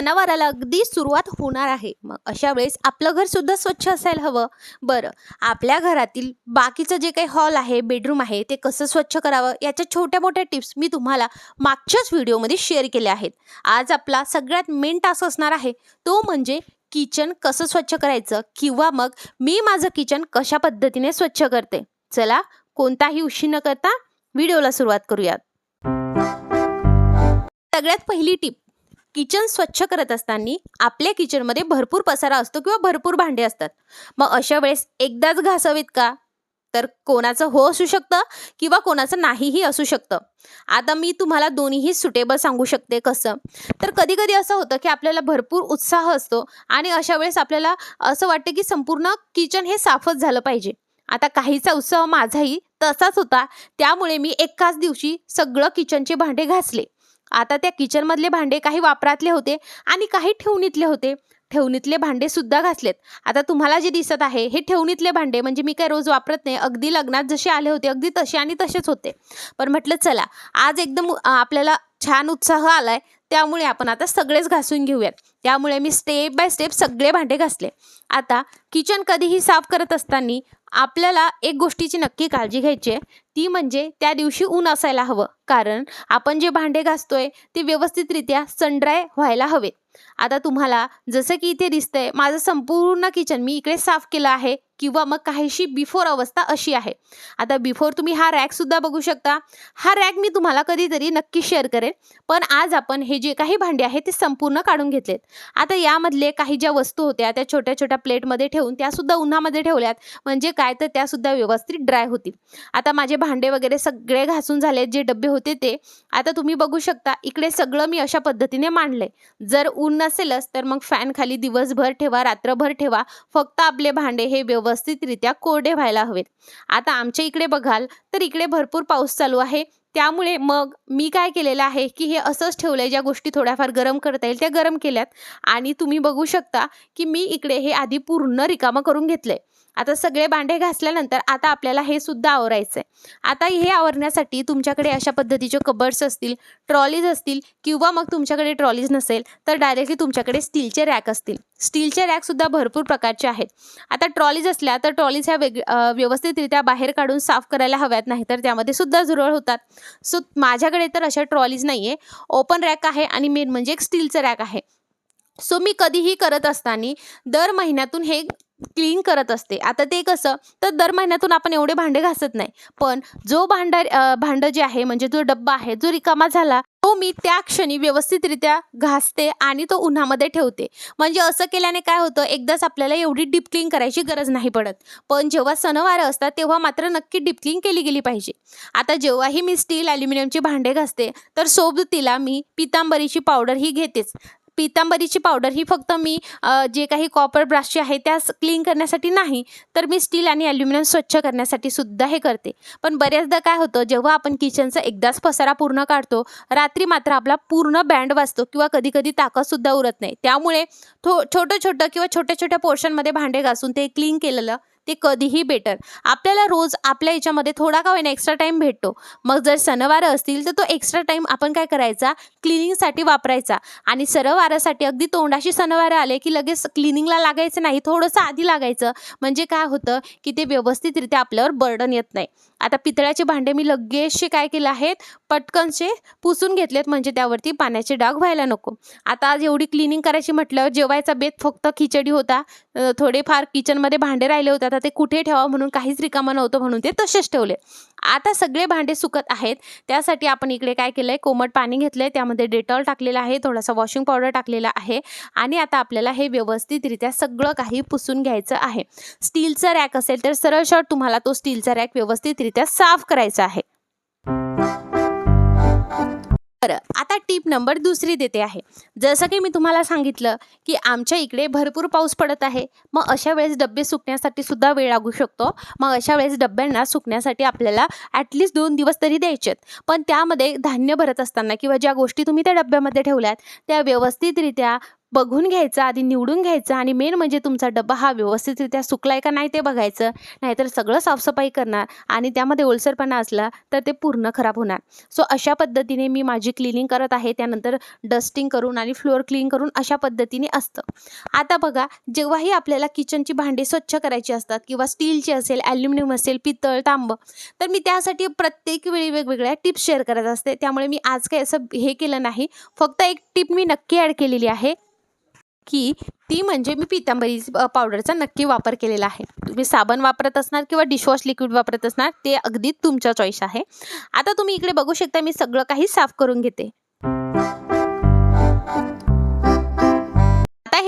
सणावाराला अगदी सुरुवात होणार आहे. मग अशा वेळेस आपलं घर सुद्धा स्वच्छ असायला हवं. बरं आपल्या घरातील बाकीचं जे काही हॉल आहे बेडरूम आहे ते कसं स्वच्छ करावं याच्या छोट्या मोठ्या टिप्स मी तुम्हाला मागच्याच व्हिडिओमध्ये शेअर केल्या आहेत. आज आपला सगळ्यात मेन टास्क असणार आहे तो म्हणजे किचन कसं स्वच्छ करायचं किंवा मग मी माझं किचन कशा पद्धतीने स्वच्छ करते. चला कोणताही उशीर न करता व्हिडिओला सुरुवात करूयात. सगळ्यात पहिली टीप किचन स्वच्छ करत असताना आपल्या किचनमध्ये भरपूर पसारा असतो किंवा भरपूर भांडे असतात. मग अशा वेळेस एकदाच घासावीत का? तर कोणाचं हो असू शकतं किंवा कोणाचं नाहीही असू शकतं. आता मी तुम्हाला दोन्हीही सुटेबल सांगू शकते कसं? तर कधी कधी असं होतं की आपल्याला भरपूर उत्साह असतो आणि अशा वेळेस आपल्याला असं वाटतं की संपूर्ण किचन हे साफच झालं पाहिजे. आता काहीचा उत्साह माझाही तसाच होता. त्यामुळे मी एकाच दिवशी सगळं किचनचे भांडे घासले. आता त्या किचनमधले भांडे काही वापरातले होते आणि काही ठेवणीतले होते. ठेवणीतले भांडे सुद्धा घासलेत. आता तुम्हाला जे दिसत आहे हे ठेवणीतले भांडे म्हणजे मी काय रोज वापरत नाही. अगदी लग्नात जसे आले होते अगदी तसे आणि तसेच होते. पण म्हटलं चला आज एकदम आपल्याला छान उत्साह आलाय. त्यामुळे आपण आता सगळेच घासून घेऊयात. त्यामुळे मी स्टेप बाय स्टेप सगळे भांडे घासले. आता किचन कधीही साफ करत असताना आपल्याला एक गोष्टीची नक्की काळजी घ्यायची आहे. ती म्हणजे त्या दिवशी ऊन असायला हवं. कारण आपण जे भांडे घासतोय ते व्यवस्थितरित्या सनड्राय व्हायला हवे. आता तुम्हाला जसं की इथे दिसतंय माझं संपूर्ण किचन मी इकडे साफ केलं आहे. किंवा मग काहीशी बिफोर अवस्था अशी आहे. आता बिफोर तुम्ही हा रॅकसुद्धा बघू शकता. हा रॅक मी तुम्हाला कधीतरी नक्की शेअर करेन. पण आज आपण हे जे काही भांडे आहेत ते संपूर्ण काढून घेतलेत. आता यामधले काही ज्या वस्तू होत्या त्या छोट्या छोट्या प्लेटमध्ये ठेवून त्यासुद्धा उन्हामध्ये ठेवल्यात. म्हणजे काय तर त्यासुद्धा व्यवस्थित ड्राय होतील. आता माझे भांडे वगैरे सगळे घासून झाले जे डबे होते ते. आता तुम्ही बघू शकता इकडे सगळं मी अशा पद्धतीने मांडलंय. जर ऊन नसेलच तर मग फॅन खाली दिवसभर ठेवा रात्रभर ठेवा. फक्त आपले भांडे हे व्यवस्थितरित्या कोरडे व्हायला हवेत. आता आमच्या इकडे बघाल तर इकडे भरपूर पाऊस चालू आहे. त्यामुळे मग मी काय केलेलं आहे की हे असंच ठेवलं आहे ज्या गोष्टी थोड्याफार गरम करता येईल त्या गरम केल्यात. आणि तुम्ही बघू शकता की मी इकडे हे आधी पूर्ण रिकामं करून घेतलंय. आता सगळे भांडे घासल्यानंतर आता आपल्याला हे सुद्धा आवरायचं आहे आता हे आवरण्यासाठी तुमच्याकडे अशा पद्धतीचे कबर्ड्स असतील ट्रॉलीज असतील किंवा मग तुमच्याकडे ट्रॉलीज नसेल तर डायरेक्टली तुमच्याकडे स्टीलचे रॅक असतील. स्टीलचे रॅकसुद्धा भरपूर प्रकारचे आहेत. आता ट्रॉलीज असल्या तर ट्रॉलीज ह्या वेग व्यवस्थितरित्या बाहेर काढून साफ करायला हव्यात नाही तर त्यामध्ये सुद्धा झुरळ होतात. सो माझ्याकडे तर अशा ट्रॉलीज नाही आहे ओपन रॅक आहे आणि मेन म्हणजे एक स्टीलचं रॅक आहे. सो मी कधीही करत असताना दर महिन्यातून हे क्लीन करत असते. आता ते कसं? तर दर महिन्यातून आपण एवढे भांडे घासत नाही. पण जो भांडार भांडं जे आहे म्हणजे जो डब्बा आहे जो रिकामा झाला तो मी त्या क्षणी व्यवस्थितरित्या घासते आणि तो उन्हामध्ये ठेवते. म्हणजे असं केल्याने काय होतं? एकदाच आपल्याला एवढी डीप क्लीन करायची गरज नाही पडत. पण जेव्हा सणवारं असतात तेव्हा मात्र नक्की डीप क्लीन केली गेली पाहिजे. आता जेव्हाही मी स्टील ॲल्युमिनियमची भांडे घासते तर सोबतीला मी पितांबरीची पावडर ही घेतेच. पितांबरीची पावडर ही फक्त मी जे काही कॉपर ब्राशची आहे त्यास क्लीन करण्यासाठी नाही तर मी स्टील आणि ॲल्युमिनियम स्वच्छ करण्यासाठी सुद्धा हे करते. पण बऱ्याचदा काय होतं जेव्हा आपण किचनचा एकदाच पसारा पूर्ण काढतो रात्री मात्र आपला पूर्ण बँड वाजतो किंवा कधी कधी ताकदसुद्धा उरत नाही. त्यामुळे थो छोटं छोटं किंवा छोट्या छोट्या पोर्शनमध्ये भांडे घासून ते क्लीन केलेलं ते कधीही बेटर आपल्याला रोज आपल्या याच्यामध्ये थोडा का होईना एक्स्ट्रा टाईम भेटतो. मग जर सणवारं असतील तर तो एक्स्ट्रा टाईम आपण काय करायचा? क्लिनिंगसाठी वापरायचा. आणि सणवारासाठी अगदी तोंडाशी सणवारं आले की लगेच क्लिनिंगला लागायचं नाही थोडंसं आधी लागायचं. म्हणजे काय होतं की ते व्यवस्थितरित्या आपल्यावर बर्डन येत नाही. आता पितळ्याचे भांडे मी लगेचसे काय केले आहेत? पटकनसे पुसून घेतलेत म्हणजे त्यावरती पाण्याचे डाग व्हायला नको. आता आज एवढी क्लिनिंग करायची म्हटल्यावर जेवायचा बेत फक्त खिचडी होता. थोडेफार किचनमध्ये भांडे राहिले होते. आता ते कुठे ठेवा म्हणून काहीच रिकामा नव्हतं म्हणून ते तसेच ठेवले. आता सगळे भांडे सुकत आहेत. त्यासाठी आपण इकडे काय केलं आहे कोमट पाणी घेतलं आहे त्यामध्ये डेटॉल टाकलेलं आहे. थोडासा वॉशिंग पावडर टाकलेला आहे. आणि आता आपल्याला हे व्यवस्थितरित्या सगळं काही पुसून घ्यायचं आहे. स्टीलचा रॅक असेल तर सरळ शॉर्ट तुम्हाला तो स्टीलचा रॅक व्यवस्थितरित्या साफ करायचा आहे. बरं आता टीप नंबर दुसरी देते आहे. जसं की मी तुम्हाला सांगितलं की आमच्या इकडे भरपूर पाऊस पडत आहे. मग अशा वेळेस डबे सुकण्यासाठी सुद्धा वेळ लागू शकतो. मग अशा वेळेस डब्यांना सुकण्यासाठी आपल्याला ॲटलिस्ट दोन दिवस तरी द्यायचेत. पण त्यामध्ये धान्य भरत असताना किंवा ज्या गोष्टी तुम्ही त्या डब्यामध्ये ठेवल्यात त्या व्यवस्थितरित्या बघून घ्यायचं आधी निवडून घ्यायचं आणि मेन म्हणजे तुमचा डब्बा हा व्यवस्थितरित्या सुकला आहे का नाही ते बघायचं. नाहीतर सगळं साफसफाई करणार आणि त्यामध्ये ओलसरपणा असला तर ते पूर्ण खराब होणार. सो अशा पद्धतीने मी माझी क्लिनिंग करत आहे. त्यानंतर डस्टिंग करून आणि फ्लोअर क्लीन करून अशा पद्धतीने असतं. आता बघा जेव्हाही आपल्याला किचनची भांडी स्वच्छ करायची असतात किंवा स्टीलची असेल ॲल्युमिनियम असेल पितळ तांब तर मी त्यासाठी प्रत्येक वेळी वेगवेगळ्या टिप्स शेअर करत असते. त्यामुळे मी आज काही असं हे केलं नाही. फक्त एक टिप मी नक्की ॲड केलेली आहे. की ती म्हणजे मी पितांबरी पावडरचा नक्की वापर केलेला आहे. तुम्ही साबण वापरत असणार किंवा डिशवॉश लिक्विड वापरत असणार ते अगदी तुमचा चॉईस आहे. आता तुम्ही इकडे बघू शकता मी सगळं काही साफ करून घेते.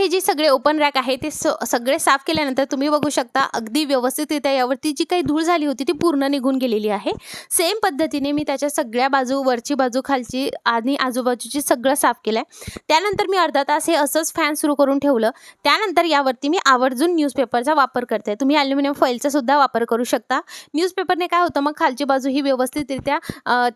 हे जे सगळे ओपन रॅक आहे ते स सगळे साफ केल्यानंतर तुम्ही बघू शकता अगदी व्यवस्थितरित्या यावरती जी काही धूळ झाली होती ती पूर्ण निघून गेलेली आहे. सेम पद्धतीने मी त्याच्या सगळ्या बाजू वरची बाजू खालची आणि आजूबाजूची सगळं साफ केलं आहे त्यानंतर मी अर्धा तास हे असंच फॅन सुरू करून ठेवलं. त्यानंतर यावरती मी आवर्जून न्यूजपेपरचा वापर करते. तुम्ही ॲल्युमिनियम फॉईलचा सुद्धा वापर करू शकता. न्यूजपेपरने काय होतं मग खालची बाजू ही व्यवस्थितरित्या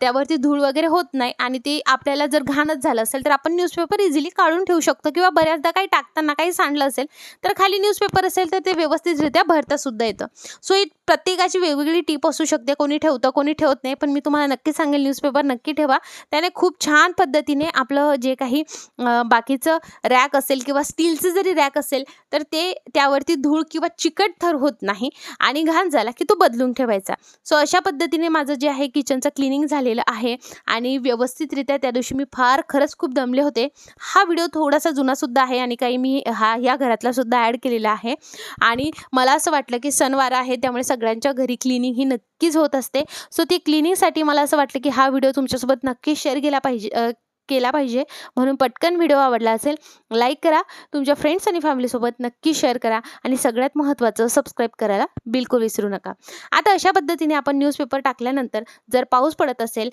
त्यावरती धूळ वगैरे होत नाही आणि ते आपल्याला जर घाणच झालं असेल तर आपण न्यूजपेपर इझिली काढून ठेवू शकतो किंवा बऱ्याचदा काही टाकताना काही सांडलं असेल तर खाली न्यूजपेपर असेल तर ते व्यवस्थितरित्या भरता सुद्धा येतं. सो ही प्रत्येकाची वेगवेगळी टीप असू शकते. कोणी ठेवतं कोणी ठेवत नाही. पण मी तुम्हाला नक्की सांगेल न्यूजपेपर नक्की ठेवा. त्याने खूप छान पद्धतीने आपलं जे काही बाकीचं रॅक असेल किंवा स्टीलचं जरी रॅक असेल तर ते त्यावरती धूळ किंवा चिकट थर होत नाही आणि घाण झाला की तो बदलून ठेवायचा. सो अशा पद्धतीने माझं जे आहे किचनचं क्लिनिंग झालेलं आहे आणि व्यवस्थितरित्या त्या दिवशी मी फार खरंच खूप दमले होते. हा व्हिडिओ थोडासा जुनासुद्धा आहे आणि काही मी मी हा या घरातला सुद्धा ॲड केलेला आहे. आणि मला असं वाटलं की सणवार आहे त्यामुळे सगळ्यांच्या घरी क्लिनिंग ही नक्कीच होत असते. सो ती क्लिनिंगसाठी मला असं वाटलं की हा व्हिडिओ तुमच्यासोबत नक्की शेअर केला पाहिजे केला पाहिजे. म्हणून पटकन व्हिडिओ आवडला असेल लाईक करा. तुमच्या फ्रेंड्स आणि फॅमिलीसोबत नक्की शेअर करा. आणि सगळ्यात महत्त्वाचं सबस्क्राईब करायला बिलकुल विसरू नका. आता अशा पद्धतीने आपण न्यूजपेपर टाकल्यानंतर जर पाऊस पडत असेल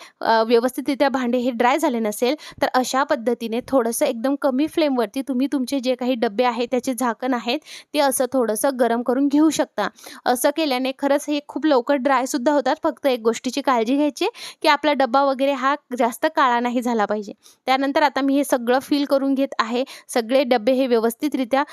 व्यवस्थितरित्या भांडे हे ड्राय झाले नसेल तर अशा पद्धतीने थोडंसं एकदम कमी फ्लेमवरती तुम्ही तुमचे जे काही डबे आहेत त्याचे झाकण आहेत ते असं थोडंसं गरम करून घेऊ शकता. असं केल्याने खरंच हे खूप लवकर ड्रायसुद्धा होतात. फक्त एक गोष्टीची काळजी घ्यायची की आपला डब्बा वगैरे हा जास्त काळा नाही झाला पाहिजे. त्यानंतर आता मी हे सगळं फिल करून घेत आहे. सगळे डबे हे व्यवस्थितरित्या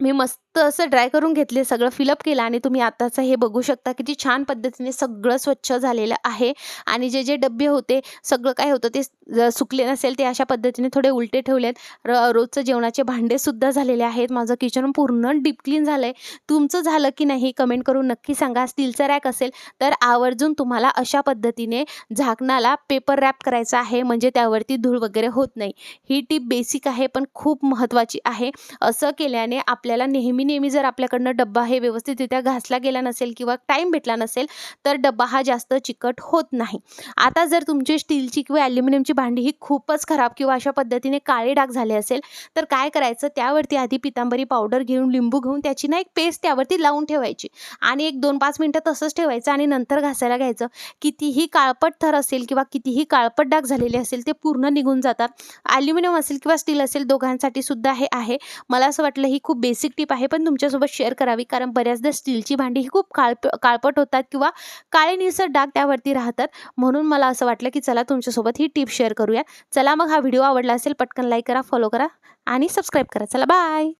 मी मस्त असं ड्राय करून घेतले सगळं फिलअप केलं आणि तुम्ही आताचं हे बघू शकता किती छान पद्धतीने सगळं स्वच्छ झालेलं आहे. आणि जे जे डबे होते सगळं काय होतं ते सुकले नसेल ते अशा पद्धतीने थोडे उलटे ठेवलेत. र रोजचं जेवणाचे भांडेसुद्धा झालेले आहेत. माझं किचन पूर्ण डीप क्लीन झालं आहे तुमचं झालं की नाही कमेंट करून नक्की सांगा. स्टीलचा रॅक असेल तर आवर्जून तुम्हाला अशा पद्धतीने झाकणाला पेपर रॅप करायचा आहे. म्हणजे त्यावरती धूळ वगैरे होत नाही. ही टीप बेसिक आहे पण खूप महत्त्वाची आहे. असं केल्याने आपल्याला नेहमी नेहमी नेहमी जर आपल्याकडनं डब्बा हे व्यवस्थितरित्या घासला गेला नसेल किंवा टाईम भेटला नसेल तर डब्बा हा जास्त चिकट होत नाही. आता जर तुमची स्टीलची किंवा ॲल्युमिनियमची भांडी ही खूपच खराब किंवा अशा पद्धतीने काळे डाग झाले असेल तर काय करायचं? त्यावरती आधी पितांबरी पावडर घेऊन लिंबू घेऊन त्याची ना एक पेस्ट त्यावरती लावून ठेवायची. आणि एक दोन पाच मिनटं तसंच ठेवायचं आणि नंतर घासायला घ्यायचं. कितीही काळपट थर असेल किंवा कितीही काळपट डाग झालेले असेल ते पूर्ण निघून जातात. ॲल्युमिनियम असेल किंवा स्टील असेल दोघांसाठी सुद्धा हे आहे. मला असं वाटलं ही खूप बेसिक टिप आहे. पण तुमच्यासोबत शेअर करावी. कारण बऱ्याचदा स्टीलची भांडी ही खूप काळप काळपट होतात किंवा काळे निळसर डाग त्यावरती राहतात. म्हणून मला असं वाटलं की चला तुमच्यासोबत ही टिप शेअर करूया. चला मग हा व्हिडिओ आवडला असेल पटकन लाईक करा फॉलो करा आणि सबस्क्राईब करा. चला बाय